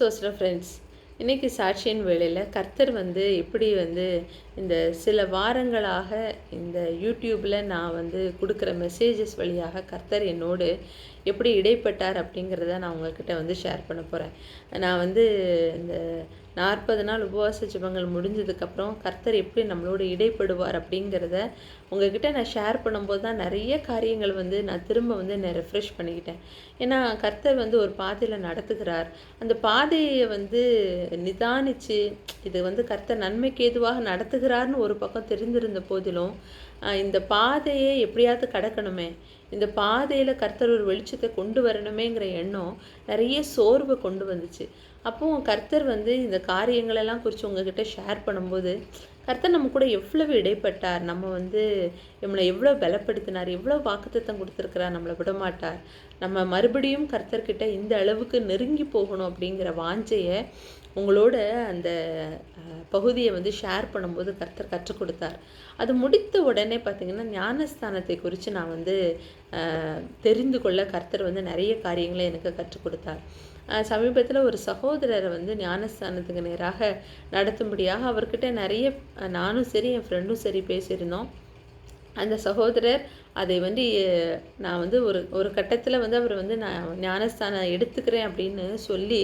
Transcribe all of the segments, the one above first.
So friends இன்றைக்கி சாட்சியின் வேளையில் கர்த்தர் வந்து எப்படி வந்து இந்த சில வாரங்களாக இந்த யூடியூப்பில் நான் வந்து கொடுக்குற மெசேஜஸ் வழியாக கர்த்தர் என்னோடு எப்படி இடைப்பட்டார் அப்படிங்கிறத நான் உங்ககிட்ட வந்து ஷேர் பண்ண போகிறேன் நான் வந்து இந்த நாற்பது நாள் உபவாச ஜபங்கள் முடிஞ்சதுக்கப்புறம் கர்த்தர் எப்படி நம்மளோட இடைப்படுவார் அப்படிங்கிறத உங்ககிட்ட நான் ஷேர் பண்ணும்போது தான் நிறைய காரியங்கள் வந்து நான் திரும்ப வந்து நான் ரெஃப்ரெஷ் பண்ணிக்கிட்டேன். ஏன்னா கர்த்தர் வந்து ஒரு பாதையில் நடத்துகிறார். அந்த பாதையை வந்து நிதானித்து இது வந்து கர்த்தர் நன்மைக்கு ஏதுவாக நடத்துகிறார்னு ஒரு பக்கம் தெரிந்திருந்த போதிலும் இந்த பாதையை எப்படியாவது கடக்கணுமே. இந்த பாதையில் கர்த்தர் ஒரு வெளிச்சத்தை கொண்டு வரணுமேங்கிற எண்ணம் நிறைய சோர்வை கொண்டு வந்துச்சு. அப்போ கர்த்தர் வந்து இந்த காரியங்களெல்லாம் குறித்து உங்ககிட்ட ஷேர் பண்ணும்போது கர்த்தர் நம்ம கூட எவ்வளவு இடைப்பட்டார் நம்ம வந்து நம்மளை எவ்வளோ பலப்படுத்தினார் எவ்வளோ வாக்குத்தத்தம் கொடுத்துருக்கிறார் நம்மளை விடமாட்டார். நம்ம மறுபடியும் கர்த்தர்கிட்ட இந்த அளவுக்கு நெருங்கி போகணும் அப்படிங்கிற வாஞ்சையை உங்களோட அந்த பகுதியை வந்து ஷேர் பண்ணும்போது கர்த்தர் கற்றுக் கொடுத்தார். அது முடித்த உடனே பார்த்தீங்கன்னா ஞானஸ்தானத்தை குறித்து நான் வந்து தெரிந்து கொள்ள கர்த்தர் வந்து நிறைய காரியங்களை எனக்கு கற்றுக் கொடுத்தார். சமீபத்தில் ஒரு சகோதரரை வந்து ஞானஸ்தானத்துக்கு நேராக நடத்தும்படியாக அவர்கிட்ட நிறைய நானும் சரி என் ஃப்ரெண்டும் சரி பேசியிருந்தோம். அந்த சகோதரர் அதை வந்து நான் வந்து ஒரு ஒரு கட்டத்தில் வந்து அவர் வந்து நான் ஞானஸ்தானம் எடுத்துக்கிறேன் அப்படின்னு சொல்லி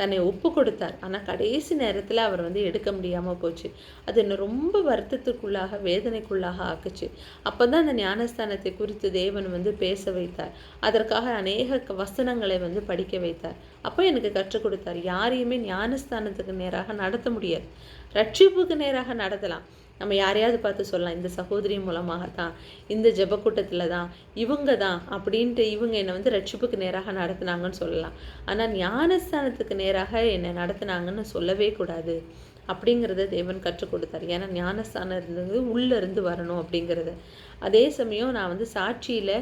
தன்னை ஒப்பு கொடுத்தார். ஆனால் கடைசி நேரத்தில் அவர் வந்து எடுக்க முடியாமல் போச்சு. அது என்னை ரொம்ப வருத்தத்துக்குள்ளாக வேதனைக்குள்ளாக ஆக்குச்சு. அப்போ தான் அந்த ஞானஸ்தானத்தை குறித்து தேவன் வந்து பேச வைத்தார். அதற்காக அநேக வசனங்களை வந்து படிக்க வைத்தார். அப்போ எனக்கு கற்றுக் கொடுத்தார். யாரையுமே ஞானஸ்தானத்துக்கு நேராக நடத்த முடியாது. ரட்சிப்புக்கு நேராக நடத்தலாம். நம்ம யாரையாவது பார்த்து சொல்லலாம் இந்த சகோதரி மூலமாக தான் இந்த ஜெபக்கூட்டத்தில் தான் இவங்க தான் அப்படின்ட்டு இவங்க என்னை வந்து ரட்சிப்புக்கு நேராக நடத்துனாங்கன்னு சொல்லலாம். ஆனால் ஞானஸ்தானத்துக்கு நேராக என்னை நடத்துனாங்கன்னு சொல்லவே கூடாது அப்படிங்கிறத தேவன் கற்றுக் கொடுத்தார். ஏன்னா ஞானஸ்தானம் இருந்தது உள்ளே இருந்து வரணும் அப்படிங்கிறத. அதே சமயம் நான் வந்து சாட்சியில்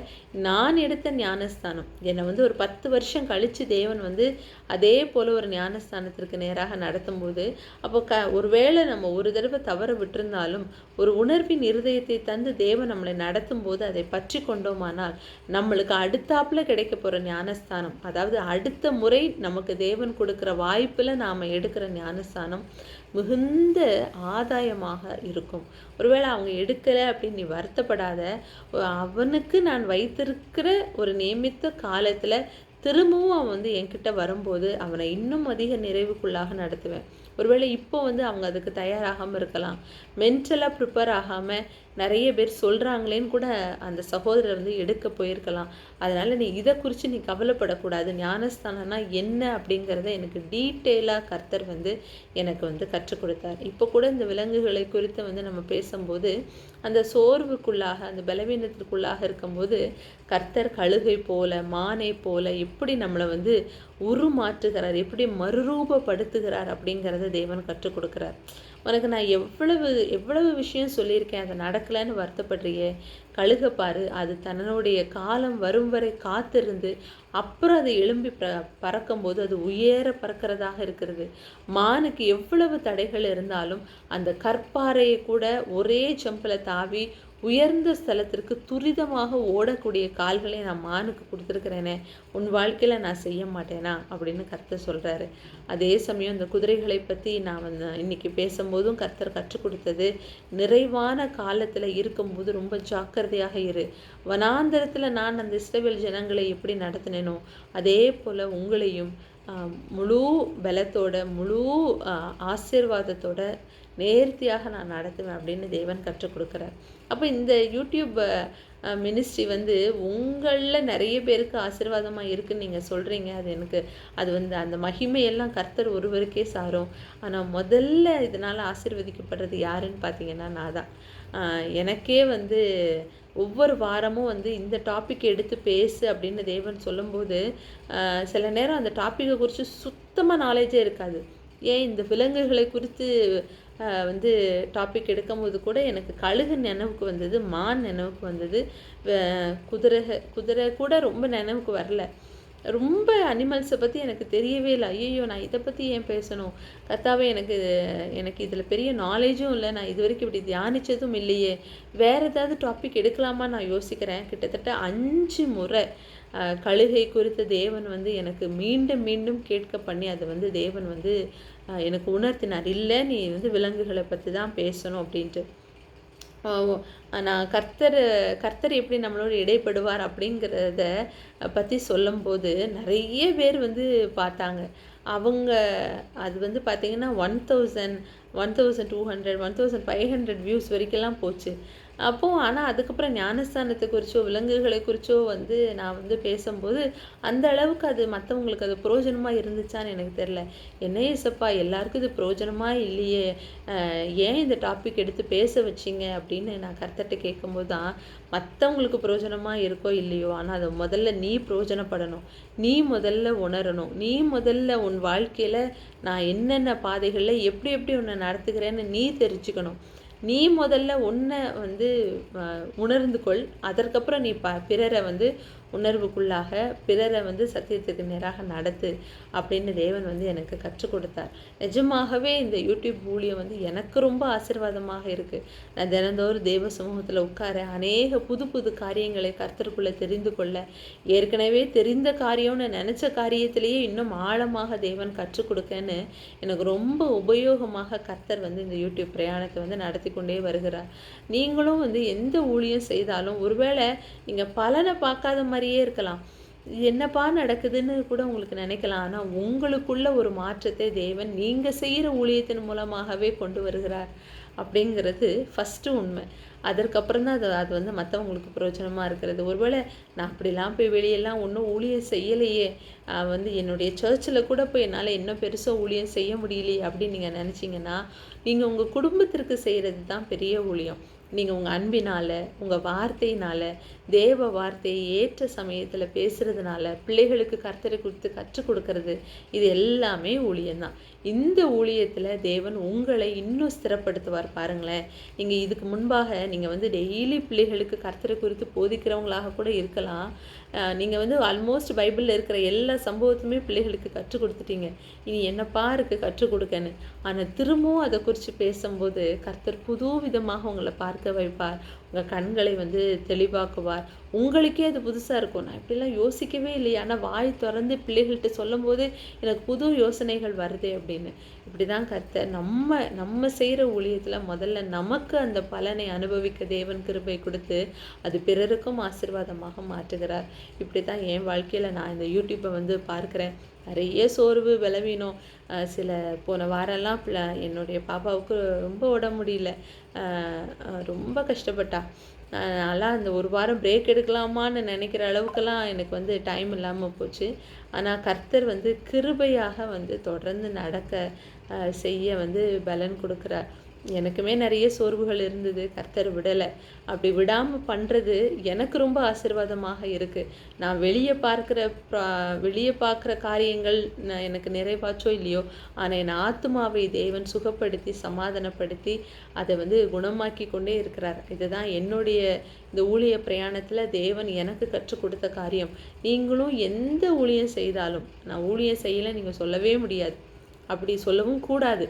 நான் எடுத்த ஞானஸ்தானம். என்னை வந்து ஒரு பத்து வருஷம் கழித்து தேவன் வந்து அதே போல் ஒரு ஞானஸ்தானத்திற்கு நேராக நடத்தும்போது அப்போ க ஒருவேளை நம்ம ஒரு தடவை தவற விட்டிருந்தாலும் ஒரு உணர்வின் இருதயத்தை தந்து தேவன் நம்மளை நடத்தும் போது அதை பற்றி கொண்டோமானால் நம்மளுக்கு அடுத்தாப்புல கிடைக்க போகிற ஞானஸ்தானம் அதாவது அடுத்த முறை நமக்கு தேவன் கொடுக்குற வாய்ப்பில் நாம் எடுக்கிற ஞானஸ்தானம் மிகுந்த ஆதாயமாக இருக்கும். ஒருவேளை அவங்க எடுக்கலை அப்படின்னு நீ வருத்தப்படாத அவனுக்கு நான் வைத்திருக்கிற ஒரு நியமித்த காலத்தில் திரும்பவும் அவன் வந்து என்கிட்ட வரும்போது அவனை இன்னும் அதிக நிறைவுக்குள்ளாக நடத்துவேன். ஒருவேளை இப்போ வந்து அவங்க அதுக்கு தயாராகாமல் இருக்கலாம். மென்டலாக ப்ரிப்பேர் ஆகாமல் நிறைய பேர் சொல்கிறாங்களேன்னு கூட அந்த சகோதரர் வந்து எடுக்க போயிருக்கலாம். அதனால் நீ இதை குறித்து நீ கவலைப்படக்கூடாது. ஞானஸ்தானம்னா என்ன அப்படிங்கிறத எனக்கு டீட்டெயிலாக கர்த்தர் வந்து எனக்கு வந்து கற்றுக் கொடுத்தார். இப்போ கூட இந்த விலங்குகளை குறித்து வந்து நம்ம பேசும்போது அந்த சோர்வுக்குள்ளாக அந்த பலவீனத்திற்குள்ளாக இருக்கும்போது கர்த்தர் கழுகை போல மானை போல எப்படி நம்மளை வந்து உருமாற்றுகிறார் எப்படி மறுரூபப்படுத்துகிறார் அப்படிங்கிறத தேவன் கற்றுக் கொடுக்குறார். உனக்கு நான் எவ்வளவு எவ்வளவு விஷயம் சொல்லியிருக்கேன் அது நடக்கலைன்னு வருத்தப்படுறியே. கழுக பாரு அது தன்னுடைய காலம் வரும் வரை காத்திருந்து அப்புறம் அது எழும்பி ப பறக்கும்போது அது உயர பறக்கிறதாக இருக்கிறது. மானுக்கு எவ்வளவு தடைகள் இருந்தாலும் அந்த கற்பாறையை கூட ஒரே ஜம்பில் தாவி உயர்ந்த ஸ்தலத்திற்கு துரிதமாக ஓடக்கூடிய கால்களை நான் மானுக்கு கொடுத்துருக்கிறேனே உன் வாழ்க்கையில் நான் செய்ய மாட்டேனா? அப்படின்னு கர்த்தர் சொல்கிறாரு அதே சமயம் இந்த குதிரைகளை பற்றி நான் வந்து இன்னைக்கு பேசும்போதும் கர்த்தர் கற்றுக் கொடுத்தது நிறைவான காலத்தில் இருக்கும்போது ரொம்ப ஜாக்கிரதையாக இரு. வனாந்தரத்தில் நான் அந்த இஸ்ரவேல் ஜனங்களை எப்படி நடத்தினேனோ அதே போல் உங்களையும் முழு பலத்தோட முழு ஆசீர்வாதத்தோட நேர்த்தியாக நான் நடத்துவேன் அப்படின்னு தேவன் கற்றுக் கொடுக்குறார். அப்போ இந்த யூடியூப் மினிஸ்ட்ரி வந்து உங்களில் நிறைய பேருக்கு ஆசீர்வாதமாக இருக்குன்னு நீங்கள் சொல்கிறீங்க அது எனக்கு அது வந்து அந்த மகிமையெல்லாம் கர்த்தர் ஒருவருக்கே சாரும். ஆனால் முதல்ல இதனால் ஆசீர்வதிக்கப்படுறது யாருன்னு பார்த்தீங்கன்னா நான் தான் எனக்கே வந்து ஒவ்வொரு வாரமும் வந்து இந்த டாபிக் எடுத்து பேசு அப்படின்னு தேவன் சொல்லும்போது சில நேரம் அந்த டாப்பிக்கை குறித்து சுத்தமாக நாலேஜே இருக்காது. ஏன் இந்த விலங்குகளை குறித்து வந்து டாபிக் எடுக்கும்போது கூட எனக்கு கழுகு நினைவுக்கு வந்தது மான் நினைவுக்கு வந்தது குதிரை குதிரை கூட ரொம்ப நினைவுக்கு வரல. ரொம்ப அனிமல்ஸை பற்றி எனக்கு தெரியவே இல்லை. ஐயோ நான் இதை பற்றி ஏன் பேசணும்? கத்தாவே எனக்கு எனக்கு இதில் பெரிய நாலேஜும் இல்லை. நான் இது வரைக்கும் இப்படி தியானித்ததும் இல்லையே. வேறு ஏதாவது டாபிக் எடுக்கலாமா நான் யோசிக்கிறேன். கிட்டத்தட்ட அஞ்சு முறை கழுகை குறித்த தேவன் வந்து எனக்கு மீண்டும் மீண்டும் கேட்க பண்ணி அதை வந்து தேவன் வந்து எனக்கு உணர்த்தினார். இல்லை நீ வந்து விலங்குகளை பற்றி தான் பேசணும் அப்படின்ட்டு. நான் கர்த்தர் கர்த்தர் எப்படி நம்மளோட இடைப்படுவார் அப்படிங்கிறத பற்றி சொல்லும்போது நிறைய பேர் வந்து பார்த்தாங்க. அவங்க அது வந்து பார்த்திங்கன்னா one thousand one thousand two hundred one thousand five hundred views வரைக்கும்லாம் போச்சு. அப்போது ஆனால் அதுக்கப்புறம் ஞானஸ்தானத்தை குறிச்சோ விலங்குகளை குறிச்சோ வந்து நான் வந்து பேசும்போது அந்த அளவுக்கு அது மற்றவங்களுக்கு அது புரோஜனமாக இருந்துச்சான்னு எனக்கு தெரில என்ன ஏசப்பா எல்லாருக்கும் இது புரோஜனமாக இல்லையே. ஏன் இந்த டாபிக் எடுத்து பேச வச்சிங்க? அப்படின்னு நான் கருத்தட்ட கேட்கும்போது தான் மற்றவங்களுக்கு புரோஜனமாக இருக்கோ இல்லையோ ஆனால் அதை முதல்ல நீ புரோஜனப்படணும். நீ முதல்ல உணரணும். நீ முதல்ல உன் வாழ்க்கையில் நான் என்னென்ன பாதைகளில் எப்படி எப்படி உன்னை நடத்துகிறேன்னு நீ தெரிஞ்சுக்கணும். நீ முதல்ல உன்னை வந்து உணர்ந்து கொள். அதற்கப்புறம் நீ ப பிறரை வந்து உணர்வுக்குள்ளாக பிறரை வந்து சத்தியத்துக்கு நேராக நடத்து அப்படின்னு தேவன் வந்து எனக்கு கற்றுக் கொடுத்தார். நிஜமாகவே இந்த யூடியூப் ஊழியம் வந்து எனக்கு ரொம்ப ஆசிர்வாதமாக இருக்குது நான் தினந்தோறும் தேவ சமூகத்தில் உட்கார அநேக புது புது காரியங்களை கர்த்தருக்குள்ளே தெரிந்து கொள்ள ஏற்கனவே தெரிந்த காரியம்னு நினச்ச காரியத்திலேயே இன்னும் ஆழமாக தேவன் கற்றுக் கொடுக்கன்னு எனக்கு ரொம்ப உபயோகமாக கர்த்தர் வந்து இந்த யூடியூப் பிரயாணத்தை வந்து நடத்தி கொண்டே வருகிறார். நீங்களும் வந்து எந்த ஊழியம் செய்தாலும் ஒருவேளை நீங்கள் பலனை பார்க்காத மாதிரியே இருக்கலாம். என்னப்பா நடக்குதுன்னு கூட உங்களுக்கு நினைக்கலாம். ஆனால் உங்களுக்குள்ள ஒரு மாற்றத்தை தேவன் நீங்கள் செய்கிற ஊழியத்தின் மூலமாகவே கொண்டு வருகிறார் அப்படிங்கிறது ஃபஸ்ட்டு உண்மை. அதற்கப்புறம் தான் அது அது வந்து மற்றவங்களுக்கு பிரயோஜனமாக இருக்கிறது. ஒருவேளை நான் அப்படிலாம் போய் வெளியெல்லாம் ஒன்றும் ஊழியம் செய்யலையே. வந்து என்னுடைய சர்ச்சில் கூட போய் என்னால் இன்னும் பெருசாக ஊழியம் செய்ய முடியலையே அப்படின்னு நீங்கள் நினச்சிங்கன்னா நீங்கள் உங்கள் குடும்பத்திற்கு செய்கிறது தான் பெரிய ஊழியம். நீங்கள் உங்கள் அன்பினால் உங்கள் வார்த்தையினால் தேவ வார்த்தையை ஏற்ற சமயத்தில் பேசுகிறதுனால பிள்ளைகளுக்கு கர்த்தரை கொடுத்து கற்றுக் கொடுக்கறது இது எல்லாமே ஊழியம்தான். இந்த ஊழியத்தில் தேவன் உங்களை இன்னும் ஸ்திரப்படுத்துவார் பாருங்களேன். நீங்கள் இதுக்கு முன்பாக நீங்கள் வந்து டெய்லி பிள்ளைகளுக்கு கர்த்தரை குறித்து போதிக்கிறவங்களாக கூட இருக்கலாம். நீங்கள் வந்து ஆல்மோஸ்ட் பைபிளில் இருக்கிற எல்லா சம்பவத்துமே பிள்ளைகளுக்கு கற்றுக் கொடுத்துட்டீங்க. இனி என்னப்பா இருக்குது கற்றுக் கொடுக்கன்னு. ஆனால் திரும்பவும் அதை குறித்து பேசும்போது கர்த்தர் புது விதமாக உங்களை பார்க்க வைப்பார். உங்கள் கண்களை வந்து தெளிவாக்குவார். உங்களுக்கே அது புதுசாக இருக்கும். நான் இப்படிலாம் யோசிக்கவே இல்லையா. ஆனால் வாய் திறந்து பிள்ளைகள்கிட்ட சொல்லும் போது எனக்கு புது யோசனைகள் வருதே அப்படின்னு. இப்படி தான் கத்த நம்ம நம்ம செய்கிற ஊழியத்தில் முதல்ல நமக்கு அந்த பலனை அனுபவிக்க தேவன் கிருபை கொடுத்து அது பிறருக்கும் ஆசிர்வாதமாக மாற்றுகிறார். இப்படி தான் என் வாழ்க்கையில் நான் இந்த யூடியூப்பை வந்து பார்க்குறேன். நிறைய சோர்வு விளவீனம் சில போன வாரம்லாம் என்னுடைய பாப்பாவுக்கு ரொம்ப உடம்பு முடியல. ரொம்ப கஷ்டப்பட்டா. அதனால் அந்த ஒரு வாரம் பிரேக் எடுக்கலாமான்னு நினைக்கிற அளவுக்கெல்லாம் எனக்கு வந்து டைம் இல்லாமல் போச்சு. ஆனால் கர்த்தர் வந்து கிருபையாக வந்து தொடர்ந்து நடக்க செய்ய வந்து பலன் கொடுக்குறார். எனக்குமே நிறைய சோர்வுகள் இருந்தது கர்த்தர் விடலை. அப்படி விடாமல் பண்ணுறது எனக்கு ரொம்ப ஆசிர்வாதமாக இருக்குது நான் வெளியே பார்க்குற வெளியே பார்க்குற காரியங்கள் நான் எனக்கு நிறைவாச்சோ இல்லையோ ஆனால் என் ஆத்மாவை தேவன் சுகப்படுத்தி சமாதானப்படுத்தி அதை வந்து குணமாக்கி கொண்டே இருக்கிறார். இதுதான் என்னுடைய இந்த ஊழிய பிரயாணத்தில் தேவன் எனக்கு கற்றுக் கொடுத்த காரியம். நீங்களும் எந்த ஊழியம் செய்தாலும் நான் ஊழியம் செய்யலை நீங்கள் சொல்லவே முடியாது. அப்படி சொல்லவும் கூடாது.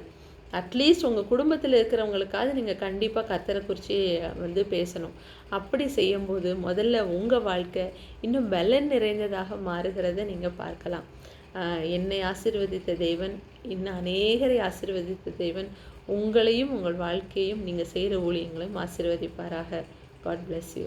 அட்லீஸ்ட் உங்கள் குடும்பத்தில் இருக்கிறவங்களுக்காவது நீங்கள் கண்டிப்பாக கத்தரை குறித்து வந்து பேசணும். அப்படி செய்யும்போது முதல்ல உங்கள் வாழ்க்கை இன்னும் பலன் நிறைந்ததாக மாறுகிறத நீங்கள் பார்க்கலாம். என்னை ஆசிர்வதித்த தெய்வன் இன்னும் அநேகரை ஆசிர்வதித்த தெய்வன் உங்களையும் உங்கள் வாழ்க்கையும் நீங்கள் செய்கிற ஊழியங்களையும் ஆசிர்வதிப்பாராக. God bless you